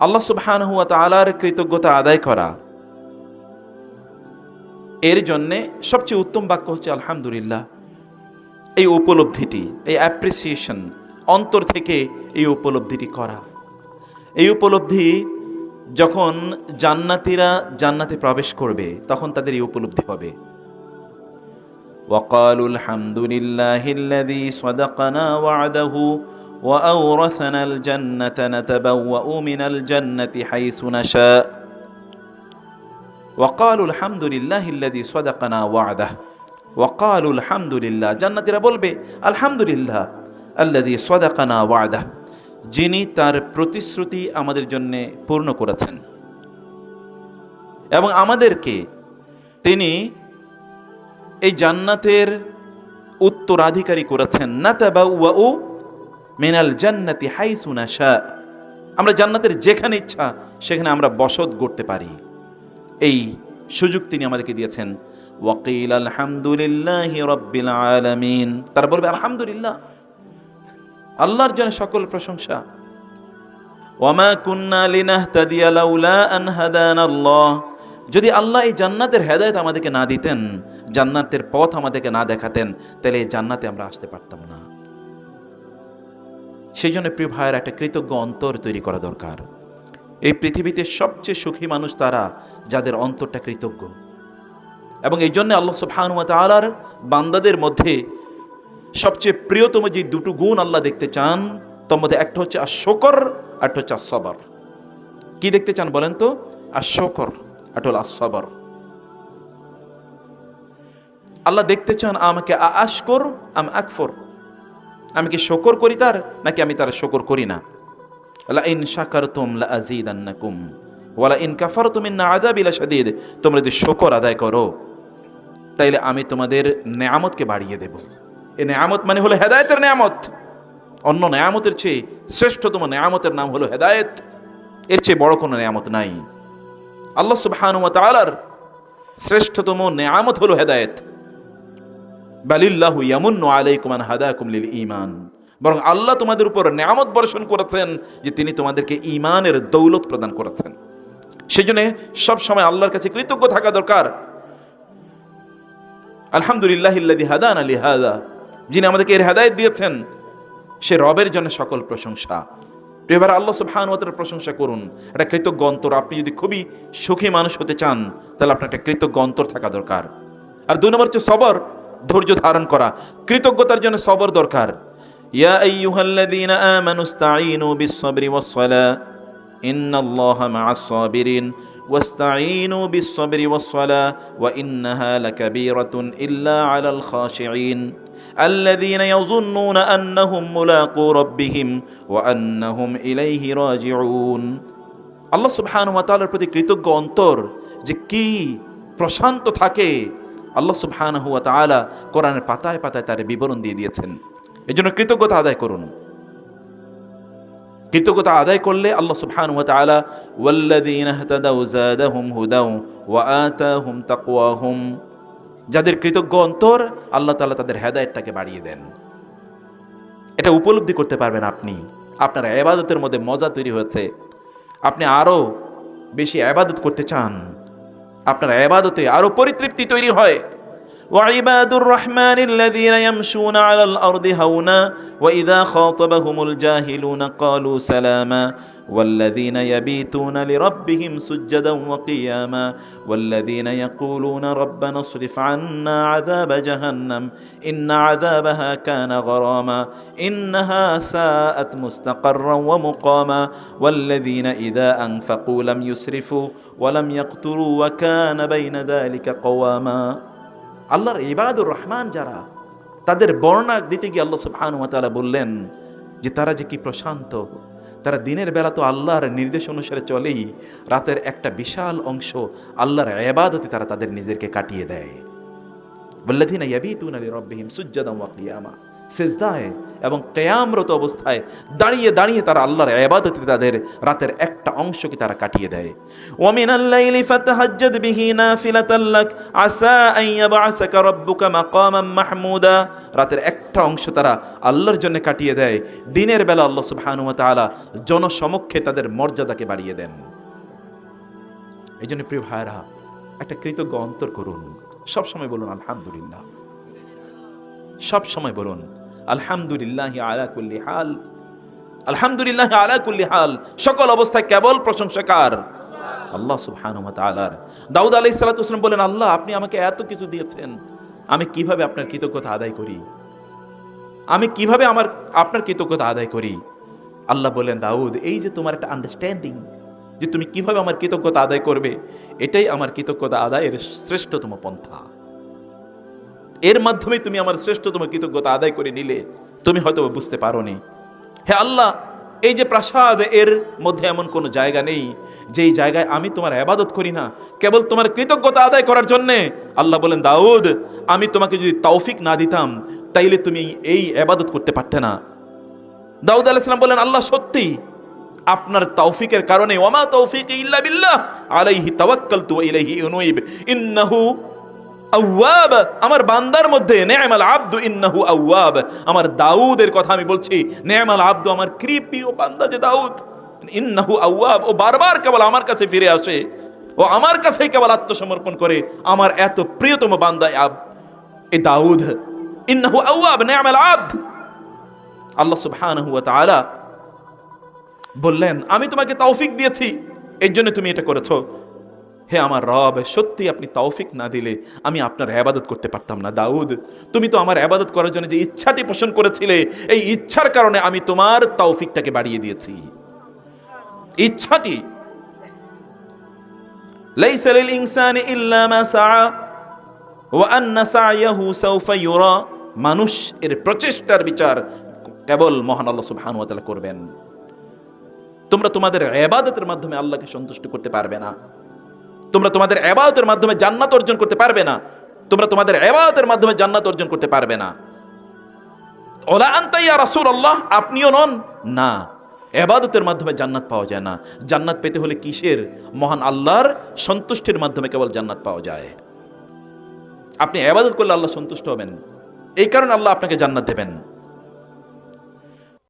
আল্লাহ সুবহানাহু ওয়া তাআলার কৃতজ্ঞতা আদায় করা এর জন্যে সবচেয়ে উত্তম বাক্য হচ্ছে আলহামদুলিল্লাহ এই উপলব্ধিটি এই অ্যাপ্রিসিয়েশন অন্তর থেকে এই উপলব্ধিটি করা এই উপলব্ধি যখন জান্নাতিরা জান্নাতে প্রবেশ করবে তখন তাদের এই উপলব্ধি হবে وقالوا الحمد لله الذي صدقنا وعده وأورثنا الجنة نتبوأ من الجنة حيث نشاء وقالوا الحمد لله الذي صدقنا وعده وقالوا الحمد لله জান্নাতীরা বলবে আলহামদুলিল্লাহ الذي صدقنا وعده যিনি তার প্রতিশ্রুতি আমাদের জন্য পূর্ণ করেছেন এবং আমাদেরকে তিনি এই জান্নাতের উত্তরাধিকারী করেছেন নাতাবাউ মিনাল জান্নাতি হাইসুনা শা আমরা জান্নাতের যেখানে ইচ্ছা, সেখানে আমরা বসত করতে পারি। এই সুযোগ তিনি আমাদেরকে দিয়েছেন। ওয়াকিল আলহামদুলিল্লাহ রব্বিল আলামিন। তারা বলবে, আলহামদুলিল্লাহ। আল্লাহর জন্য সকল প্রশংসা। ওয়ামা কুন্না লিনাহতাদিয়া লাউলা আন হাদানাল্লাহ যদি আল্লাহ এই জান্নাতের হেদায়েত আমাদেরকে না দিতেন, জান্নাতের পথ আমাদেরকে না দেখাতেন, তাহলে এই জান্নাতে আমরা আসতে পারতাম না। সেই জন্য প্রিয় ভাইয়ের, একটা কৃতজ্ঞ অন্তর তৈরি করা দরকার। এই পৃথিবীতে সবচেয়ে সুখী মানুষ তারা, যাদের অন্তরটা কৃতজ্ঞ। এবং এই জন্য আল্লাহ সুবহানুয়া তালার বান্দাদের মধ্যে সবচেয়ে প্রিয়তম যে দুটো গুণ আল্লাহ দেখতে চান, তার মধ্যে একটা হচ্ছে আর শকর একটা হচ্ছে আসবর কি দেখতে চান বলেন তো? আর শকর একটা হল আসবর আল্লাহ দেখতে চান আমাকে আশকর আম আকফর আমি কি শকর করি তার, নাকি আমি তার শকর করি না? লা ইন শাকারতুম লা আযীদান্নাকুম ওয়ালা ইন কাফারতুম ইন্না আযাবি লাশাদীদ, তোমরা যদি শকর আদায় করো, তাইলে আমি তোমাদের নেয়ামতকে বাড়িয়ে দেব। এই নেয়ামত মানে হলো হেদায়েতের নেয়ামত। অন্য নেয়ামতের চেয়ে শ্রেষ্ঠতম নেয়ামতের নাম হলো হেদায়েত। এর চেয়ে বড় কোনো নেয়ামত নাই। আল্লাহ সুবহানাহু ওয়া তাআলার শ্রেষ্ঠতম নেয়ামত হলো হেদায়েত। বালিল্লাহু ইয়ামুন্নু আলাইকুম আন হাদাকুম লিল ঈমান। বরং আল্লাহ তোমাদের উপর নেয়ামত বর্ষণ করেছেন যে তিনি তোমাদেরকে ঈমানের দৌলত প্রদান করেছেন। সেই জন্য সবসময় আল্লাহর কাছে কৃতজ্ঞ থাকা দরকার। আলহামদুলিল্লাহ ইল্লাদি হাদান আলী হাদা যিনি আমাদেরকে এর হেদায়ত দিয়েছেন, সে রবের জন্য সকল প্রশংসা। এবার আল্লাহ সুবহানুয়াতের প্রশংসা করুন। একটা কৃতজ্ঞ অন্তর। আপনি যদি খুবই সুখী মানুষ হতে চান, তাহলে আপনার একটা কৃতজ্ঞ অন্তর থাকা দরকার। আর দুই নম্বর হচ্ছে সবর। ধৈর্য ধারণ করা কৃতজ্ঞতার জন্য সবর দরকার ইয়া আইয়ুহাল্লাযীনা আমানু ইসতাঈনু বিস-সাবরি ওয়াস-সালাহ ইন্নাল্লাহা মা'আস-সাবিরিন واستعينوا بالصبر والصلاة وإنها لكبيرة إلا على الخاشعين الذين يظنون أنهم ملاقو ربهم وأنهم إليه راجعون আল্লাহ সুবহানাহু ওয়া তাআলার প্রতি কৃতজ্ঞ অন্তর যে কি প্রশান্ত থাকে আল্লাহ সুবহানাহু হুয়া তাআলা কোরআনের পাতায় পাতায় তার বিবরণ দিয়ে দিয়েছেন। এজন্য কৃতজ্ঞতা আদায় করুন। কৃতজ্ঞতা আদায় করলে আল্লাহ সুবহানাহু ওয়া তাআলা ওয়াল্লাযীনা ইহতাদাউ হুদাও ওয়া যাদের কৃতজ্ঞ অন্তর আল্লাহ তাআলা তাদের হেদায়েতটাকে বাড়িয়ে দেন। এটা উপলব্ধি করতে পারবেন আপনি। আপনার এবাদতের মধ্যে মজা তৈরি হয়েছে। আপনি আরও বেশি আবাদত করতে চান। আপনার আবাদতে আরও পরিতৃপ্তি তৈরি হয়। وعباد الرحمن الذين يمشون على الأرض هونا وإذا خاطبهم الجاهلون قالوا سلاما والذين يبيتون لربهم سجدا وقياما والذين يقولون ربنا اصرف عنا عذاب جهنم إن عذابها كان غراما إنها ساءت مستقرا ومقاما والذين إذا أنفقوا لم يسرفوا ولم يقتروا وكان بين ذلك قواما আল্লাহর ইবাদুর রহমান যারা, তাদের বর্ণনা দিতে গিয়ে আল্লাহ সুবহান তাআলা বললেন যে তারা যে কি প্রশান্ত, তারা দিনের বেলা তো আল্লাহর নির্দেশ অনুসারে চলেই, রাতের একটা বিশাল অংশ আল্লাহর এবাদতে তারা তাদের নিজেদেরকে কাটিয়ে দেয়। বল্লাদিনা ইয়াবিতুন আলী রব্বিহিম সুজ্জাদম ওয়া কিয়ামা। সেজদায় এবং কেয়ামরত অবস্থায় দাঁড়িয়ে দাঁড়িয়ে তারা আল্লাহর আবাদতে তাদের রাতের একটা অংশকে তারা কাটিয়ে দেয়। ওমিন আল্লাইলি ফাতাহাজ্জাদ বিহি নাফিলাতাল লাক, আসা আন ইয়াবআসাকা রাব্বুকা মাকামাম মাহমুদা। রাতের একটা অংশ তারা আল্লাহর জন্য কাটিয়ে দেয়। দিনের বেলা আল্লাহ সুবহানাহু ওয়া তাআলা জনসমক্ষে তাদের মর্যাদাকে বাড়িয়ে দেন। এই জন্য প্রিয় ভাইরা একটা কৃতজ্ঞ অন্তর করুন। সবসময় বলুন, আলহামদুলিল্লাহ। সব সময় বলুন আলহামদুলিল্লাহ আলা কুল্লি হাল। আলহামদুলিল্লাহ আলা কুল্লি হাল। সকল অবস্থায় কেবল প্রশংসাকার আল্লাহ সুবহানাহু ওয়া তাআলার দাউদ আলাইহিস সালাতু বলেন আল্লাহ, আপনি আমাকে এত কিছু দিয়েছেন। আমি কীভাবে আপনার কৃতজ্ঞতা আদায় করি? আমি কীভাবে আমার, আপনার কৃতজ্ঞতা আদায় করি? আল্লাহ বলেন দাউদ, এই যে তোমার একটা আন্ডারস্ট্যান্ডিং যে তুমি কীভাবে আমার কৃতজ্ঞতা আদায় করবে, এটাই আমার কৃতজ্ঞতা আদায়ের শ্রেষ্ঠতম পন্থা। এর মাধ্যমে তুমি আমার শ্রেষ্ঠতম কৃতজ্ঞতা আদায় করে নিলে, তুমি হয়তো বুঝতে পারোনি। হে আল্লাহ, এই যে প্রাসাদ এর মধ্যে এমন কোনো জায়গা নেই, যেই জায়গায় আমি তোমার আবাদত করি না, কেবল তোমার কৃতজ্ঞতা আদায় করার জন্যে। আল্লাহ বলেন, দাউদ, আমি তোমাকে যদি তৌফিক না দিতাম, তাইলে তুমি এই আবাদত করতে পারতে না। দাউদ আলাইসালাম বলেন, আল্লাহ, সত্যি, আপনার তৌফিকের কারণে ওমা তৌফিক ইল্লা বিল্লাহ, আলাইহি তাওয়াক্কালতু ওয়া ইলাইহি উনুইব ইন্নাহু আউয়াব, আমার বান্দার মধ্যে, নেমাল আব্দু ইন্নাহু আউয়াব। আমার দাউদের কথা আমি বলছি, নেমাল আব্দু আমার কৃপি ও বান্দা যে দাউদ। ইন্নাহু আউয়াব, ও বারবার কেবল আমার কাছে ফিরে আসে, ও আমার কাছেই কেবল আত্মসমর্পণ করে, আমার এত প্রিয়তম বান্দা আব, এ দাউদ। ইন্নাহু আউয়াব, নেমাল আব্দ। আল্লাহ সুবহানাহু ওয়া তাআলা বললেন, আমি তোমাকে তৌফিক দিয়েছি, এর জন্য তুমি এটা করেছ। হে আমার রব সত্যি আপনি তৌফিক না দিলে আমি আপনার আবাদত করতে পারতাম না। দাউদ, তুমি তো আমার আবাদত করার জন্য যে ইচ্ছাটি পোষণ করেছিলে, এই ইচ্ছার কারণে আমি তোমার তৌফিকটাকে বাড়িয়ে দিয়েছি। ইচ্ছাটি। লাইসা লিল ইনসানি ইল্লা মা সাআ, ওয়া আন্না সা'য়াহু সাওফা ইউরা। মানুষ এর প্রচেষ্টার বিচার কেবল মহান আল্লাহ সুবহানাহু ওয়া তাআলা করবেন। তোমরা তোমাদের এবাদতের মাধ্যমে আল্লাহকে সন্তুষ্ট করতে পারবে না। তোমরা তোমাদের এবাদতের মাধ্যমে জান্নাত অর্জন করতে পারবে না। তোমরা তোমাদের এবাদতের মাধ্যমে জান্নাত অর্জন করতে পারবে না। ওলা আন্তাইয়া রাসূল আল্লাহ আপনিও নন? না। এবাদতের মাধ্যমে জান্নাত পাওয়া যায় না। জান্নাত পেতে হলে কিসের? মহান আল্লাহর সন্তুষ্টির মাধ্যমে কেবল জান্নাত পাওয়া যায়। আপনি এবাদত করলে আল্লাহ সন্তুষ্ট হবেন। এই কারণে আল্লাহ আপনাকে জান্নাত দেবেন।